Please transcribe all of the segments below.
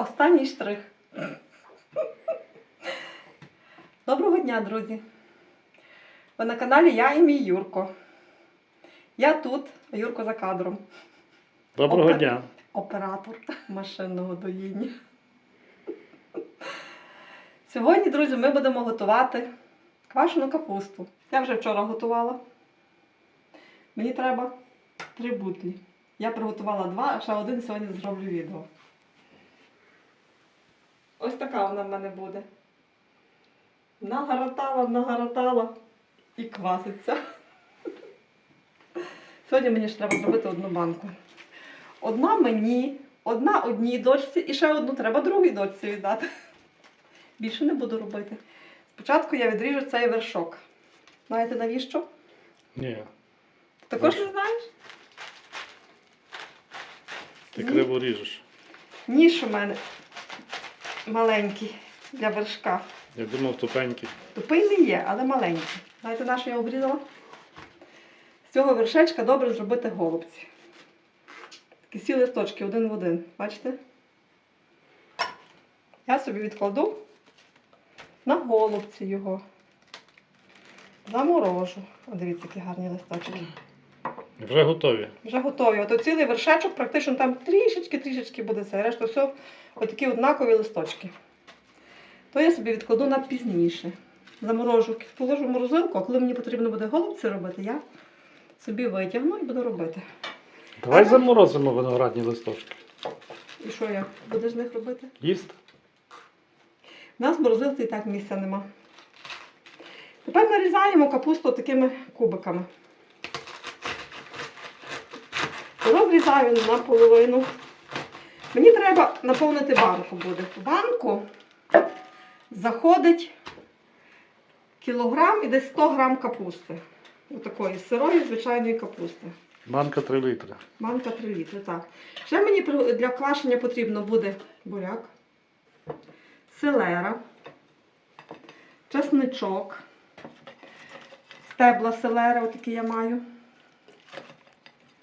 Останній штрих. Доброго дня, друзі! Ви на каналі Я і мій Юрко. Я тут, Юрко за кадром. Доброго Опа. дня. Оператор машинного доїння. Сьогодні, друзі, ми будемо готувати квашену капусту. Я вже вчора готувала. Мені треба три бутлі. Я приготувала два, а ще один сьогодні зроблю відео. Ось така вона в мене буде. Нагаратала, нагаратала і кваситься. Сьогодні мені ж треба зробити одну банку. Одна мені, одна одній дочці і ще одну треба другій дочці віддати. Більше не буду робити. Спочатку я відріжу цей вершок. Знаєте навіщо? Ні, Ти також не знаєш? ти криво ріжеш. Ніж у мене маленький для вершка. Я думав тупенький. Тупий не є, але маленький. Знаєте, на що я обрізала? З цього вершечка добре зробити голубці. Такі сі листочки один в один. Бачите? Я собі відкладу на голубці його. Заморожу. О, дивіться, які гарні листочки. Вже готові. Вже готові. Ото цілий вершечок, практично там трішечки-трішечки буде це. Решта все отакі однакові листочки. То я собі відкладу на пізніше. Заморожу, положу в морозилку, а коли мені потрібно буде голубці робити, я собі витягну і буду робити. Давай Ага. заморозимо виноградні листочки. І що я буду з них робити? Їсти? У нас в морозилці і так місця нема. Тепер нарізаємо капусту такими кубиками. Розрізаю наполовину. Мені треба наповнити банку буде. В банку заходить кілограм і десь 100 грам капусти. Отакої сирої звичайної капусти. Банка 3 літри. Банка 3 літри, так. Ще мені для квашення потрібно буде буряк, селера, чесничок, стебла селери, отакі я маю.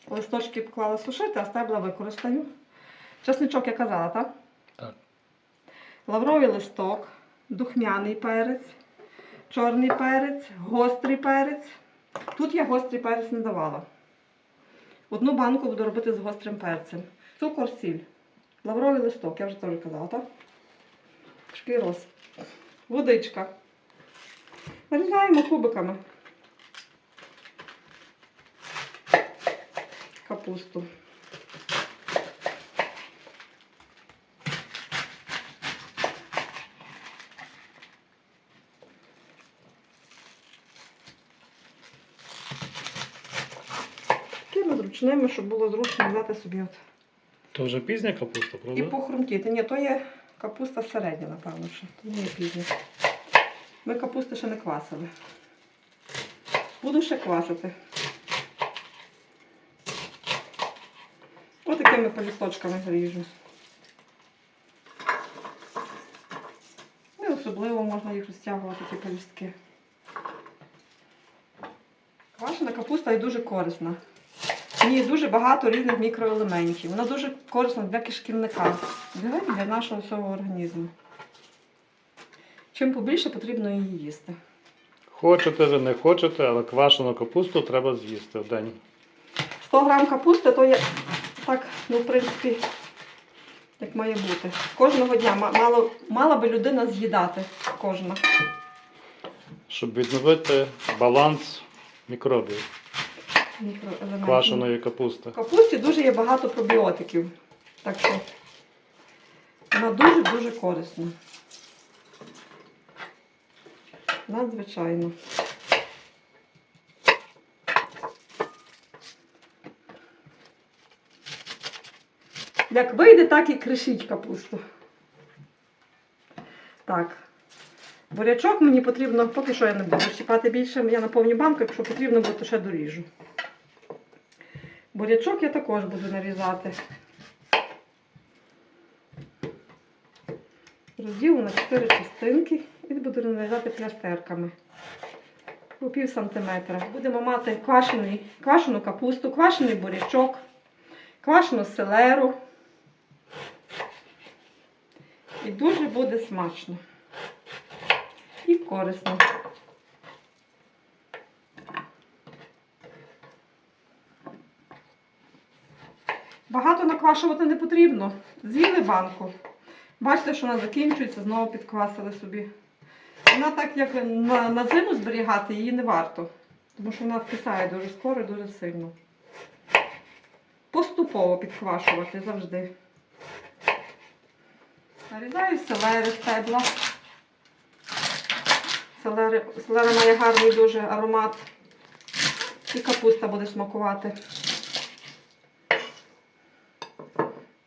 Листочки поклала сушити, а стебла використаю. Чесничок я казала, так? Так. Лавровий листок, духмяний перець, чорний перець, гострий перець. Тут я гострий перець не давала. Одну банку буду робити з гострим перцем. Цукор, сіль. Лавровий листок, я вже теж казала, так? Шклероз. Водичка. Нарізаємо кубиками. Капусту. Такими зручними, щоб було зручно взяти собі от. То вже пізня капуста, І похрумтіти. Ні, то є капуста середня, напевно, що. То не є пізня. Ми капусти ще не квасили. Буду ще квасити. Такими полісточками ріжу. Не особливо можна їх розтягувати, ці полістки. Квашена капуста є дуже корисна. В ній дуже багато різних мікроелементів. Вона дуже корисна для кишківника, для, для нашого всього організму. Чим побільше потрібно її їсти. Хочете ви не хочете, але квашену капусту треба з'їсти в день. 100 грам капусти то є так, ну, в принципі, як має бути. Кожного дня ма- мало, мала би людина з'їдати кожна. Щоб відновити баланс мікробів мікроелементів. квашеної капусти. В капусті дуже є багато пробіотиків. Так що вона дуже-дуже корисна. Надзвичайно. Як вийде, так і кришіть капусту. Так. Бурячок мені потрібно, поки що я не буду щіпати більше, я наповню банку, якщо потрібно буде, то ще доріжу. Бурячок я також буду нарізати. Розділу на 4 частинки і буду нарізати плястерками. По пів сантиметра. Будемо мати квашену капусту, квашений бурячок, квашену селеру. І дуже буде смачно. І корисно. Багато наквашувати не потрібно. З'їли банку. Бачите, що вона закінчується, знову підквасили собі. Вона так як на, на зиму зберігати її не варто, тому що вона вкисає дуже скоро і дуже сильно. Поступово підквашувати завжди. Нарізаю селери стебла. Селери, селера має гарний дуже аромат. І капуста буде смакувати.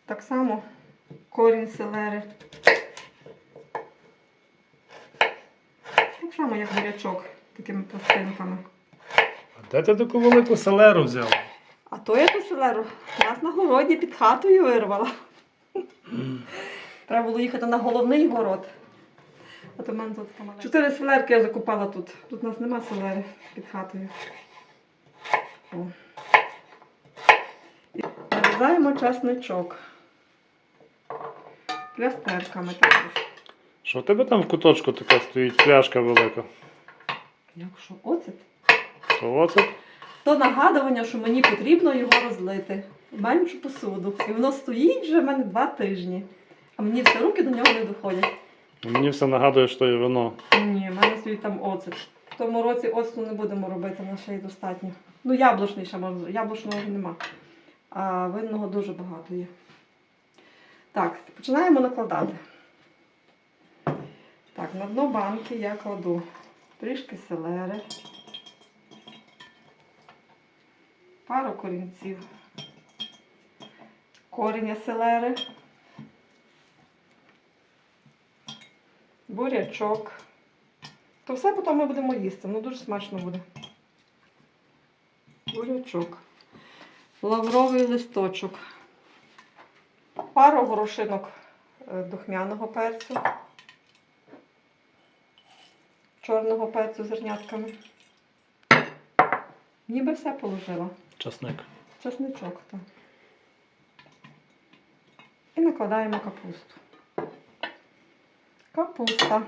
Так само корінь селери. Так само, як бурячок, такими пластинками. А де ти таку велику селеру взяв? А то я ту селеру нас на городі під хатою вирвала. Треба було їхати на головний город. А то в мене тут така. Чотири селерки я закупала тут. Тут у нас нема селери під хатою. О. І нарізаємо часничок. Плястерками також. Що в тебе там в куточку така стоїть пляшка велика? Якщо оцет, То оце? то нагадування, що мені потрібно його розлити в меншу посуду. І воно стоїть вже в мене два тижні. А мені все руки до нього не доходять. Мені все нагадує, що є вино. Ні, в мене стоїть там оцет. В тому році оцту не будемо робити, на ще й достатньо. Ну, яблучний ще можна, яблучного нема. А винного дуже багато є. Так, починаємо накладати. Так, на дно банки я кладу трішки селери, пару корінців, коріння селери, бурячок. То все потім ми будемо їсти, ну дуже смачно буде. Бурячок, лавровий листочок, пару горошинок е, духмяного перцю, чорного перцю зернятками. Ніби все положила. Часник. Чесничок там. І накладаємо капусту. Капуста.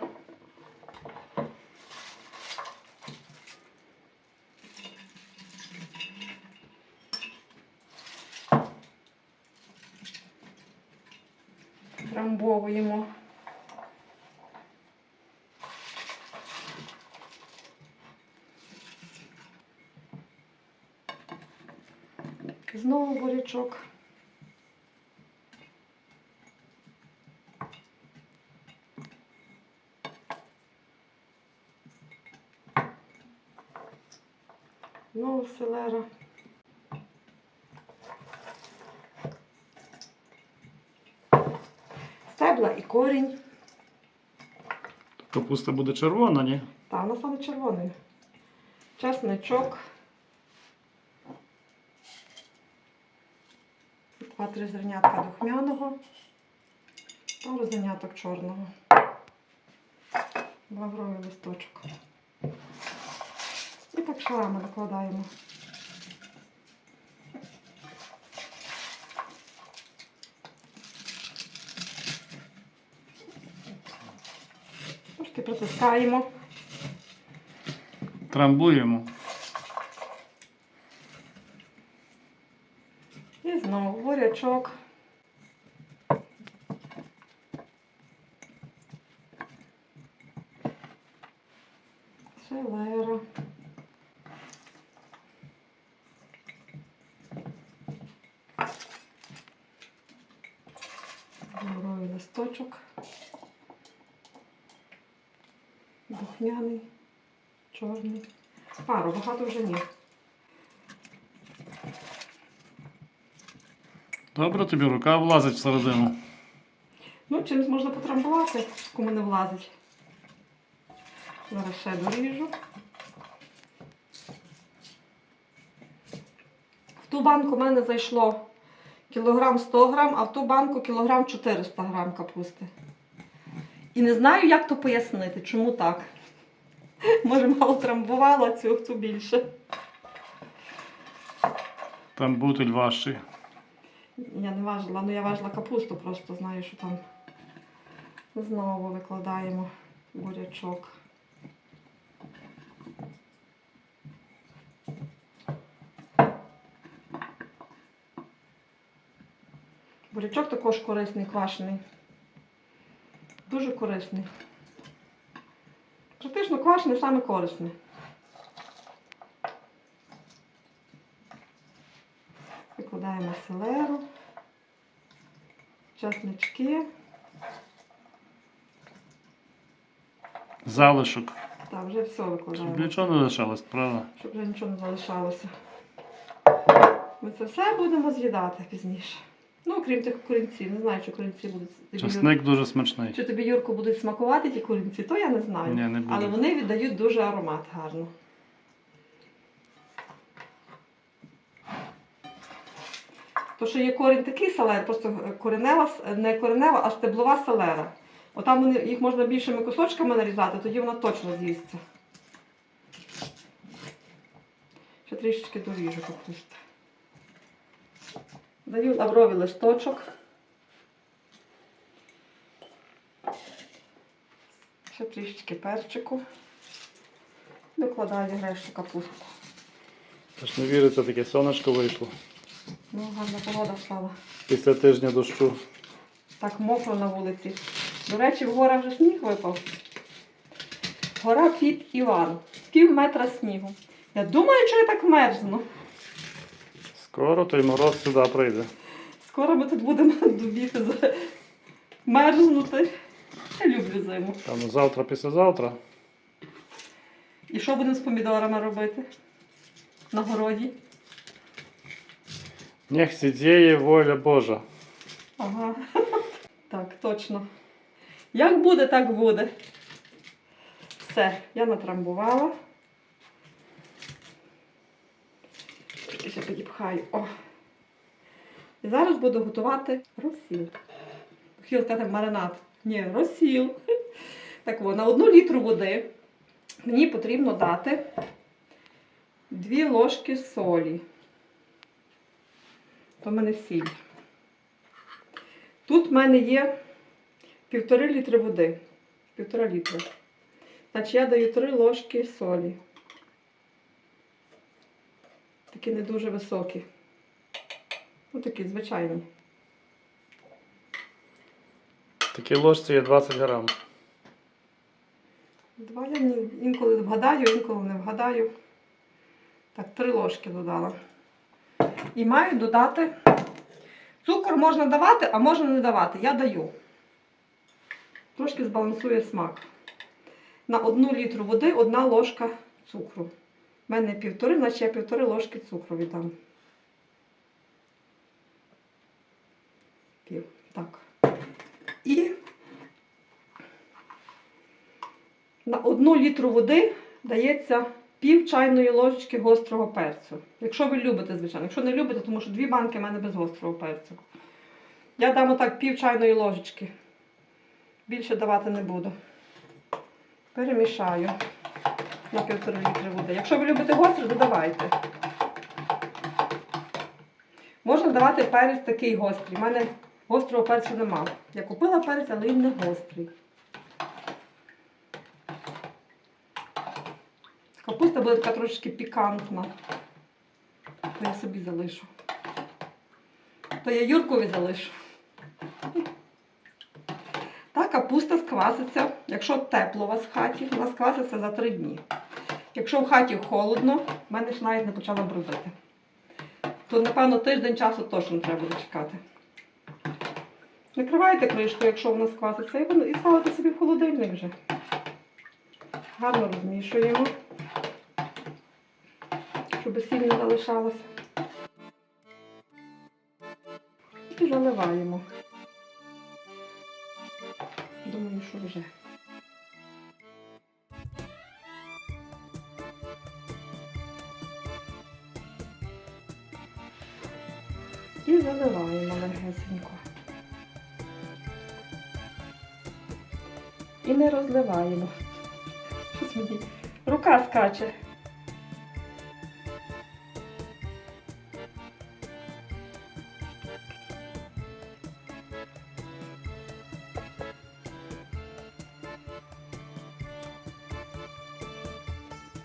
Трамбовуємо. Знову бурячок. Знову селера. Стебла і корінь. Капуста буде червона, ні? Та, вона саме червоною. Чесничок. Два-три зернятка духмяного. Пару зерняток чорного. Лавровий листочок. І так накладаємо. Трошки протискаємо. Трамбуємо. І знову бурячок. Селера. Лавровий листочок. Духмяний, чорний. Пару, багато вже ні. Добре, тобі рука влазить всередину. Ну, чимось можна потрамбувати, кому не влазить. Зараз ще доріжу. В ту банку в мене зайшло кілограм 100 грам, а в ту банку кілограм 400 грам капусти. І не знаю, як то пояснити, чому так. Може, мало трамбувала цю, цю більше. Там бутиль важчий. Я не важила, ну я важила капусту, просто знаю, що там Знову викладаємо бурячок. Бурячок також корисний, квашений. Дуже корисний. Практично квашений саме корисний. Викладаємо селеру, чеснички. Залишок. Так, вже все Щоб нічого не лишалось, правда? Щоб вже нічого не залишалося. Ми це все будемо з'їдати пізніше. Ну, окрім тих корінців. Не знаю, чи корінці будуть. тобі, Юр- Часник дуже смачний. Чи тобі, Юрко, будуть смакувати ті корінці, то я не знаю. Ні, не буде. Але вони віддають дуже аромат гарно. То, що є корінь такий селер, просто коренева, не коренева, а стеблова селера. Отам вони, їх можна більшими кусочками нарізати, тоді вона точно з'їсться. Ще трішечки доріжу капусти. Даю лавровий листочок. Ще трішечки перчику. Докладаю решту капусту. Тож не віриться, таке сонечко вийшло. Ну, гарна погода стала. Після тижня дощу. Так мокро на вулиці. До речі, в горах вже сніг випав. Гора під Іван. Пів метра снігу. Я думаю, що я так мерзну. Скоро той мороз сюди прийде. Скоро ми тут будемо дубіти, мерзнути. Я люблю зиму. Там завтра, післязавтра. І що будемо з помідорами робити? На городі. Нех сидіє воля Божа. Ага. Так, точно. Як буде, так буде. Все, я натрамбувала. Тільки ще. О. І зараз буду готувати розсіл. Хотіла сказати маринад. Ні, розсіл. Так от, на одну літру води мені потрібно дати 2 ложки солі. То в мене сіль. Тут в мене є півтори літри води. Півтора літра. Значить, я даю три ложки солі. Такі не дуже високі. Ну, такі звичайні. В такій ложці є 20 грам. Два я інколи вгадаю, інколи не вгадаю. Так, три ложки додала. І маю додати. Цукор можна давати, а можна не давати. Я даю. Трошки збалансує смак. На одну літру води одна ложка цукру. У мене півтори, значить я півтори ложки цукру віддам. Пів. Так. І на одну літру води дається пів чайної ложечки гострого перцю. Якщо ви любите, звичайно. Якщо не любите, тому що дві банки в мене без гострого перцю. Я дам отак пів чайної ложечки. Більше давати не буду. Перемішаю на півтори літри води. Якщо ви любите гостре, додавайте. Можна давати перець такий гострий. У мене гострого перцю нема. Я купила перець, але він не гострий. Капуста буде така трошки пікантна. То я собі залишу. То я Юркові залишу. Та капуста скваситься, якщо тепло у вас в хаті, вона скваситься за три дні. Якщо в хаті холодно, в мене ж навіть не почала бродити. То, напевно, тиждень часу точно треба буде чекати. Накривайте кришку, якщо вона скваситься, і ставите собі в холодильник вже. Гарно розмішуємо, щоб сіль не залишалося. І заливаємо. Думаю, що вже. заливаємо легесенько. І не розливаємо. Щось мені рука скаче.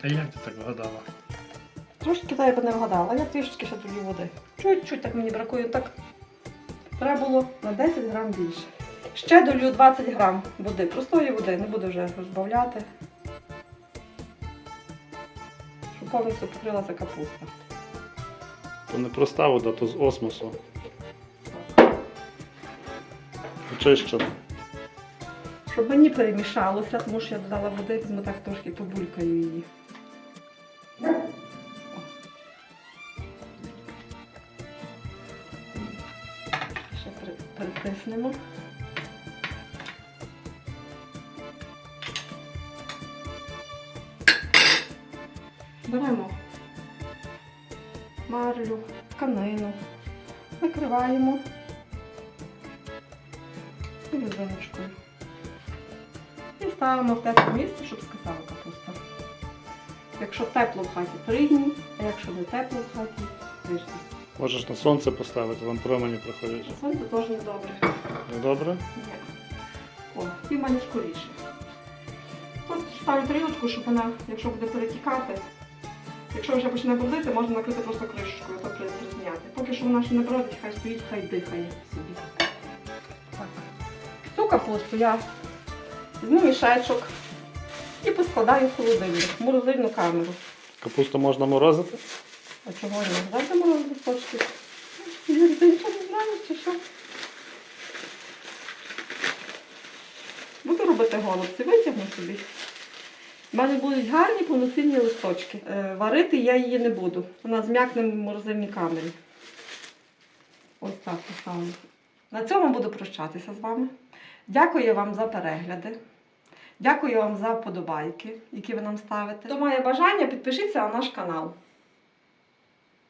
Та як ти так вгадала? Трошки, так, я б не вгадала, я трішечки ще тоді води. Чуть-чуть так мені бракує, так треба було на 10 грам більше. Ще долю 20 грам води, простої води, не буду вже розбавляти. Щоб повністю покрилася капуста. То не проста вода, то з осмосу. Очищена. Щоб мені перемішалося, тому що я додала води, візьму так трошки побулькаю її. Притиснемо. Беремо марлю, тканину, накриваємо резиночкою. І ставимо в тепле місце, щоб скисала капуста. Якщо тепло в хаті, три дні, а якщо не тепло в хаті, тиждень. Можеш на сонце поставити, там промені проходять. Сонце теж не добре. Ну добре? Ні. О, і мене скоріше. От ставлю тарілочку, щоб вона, якщо буде перетікати, якщо вже почне бродити, можна накрити просто кришечкою, то зняти. Поки що вона ще не бродить, хай стоїть, хай дихає собі. Так. Цю капусту я візьму мішечок і поскладаю в холодильник, в морозильну камеру. Капусту можна морозити? А чого не завжди мороз листочки? Юрій, ти нічого не знаєш чи що? Буду робити голубці, витягну собі. У мене будуть гарні повноцінні листочки. Е, варити я її не буду. Вона зм'якне в морозильній камері. Ось так поставлю. На цьому буду прощатися з вами. Дякую вам за перегляди. Дякую вам за вподобайки, які ви нам ставите. Хто має бажання, підпишіться на наш канал.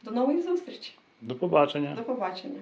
До нової зустрічі. До побачення. До побачення.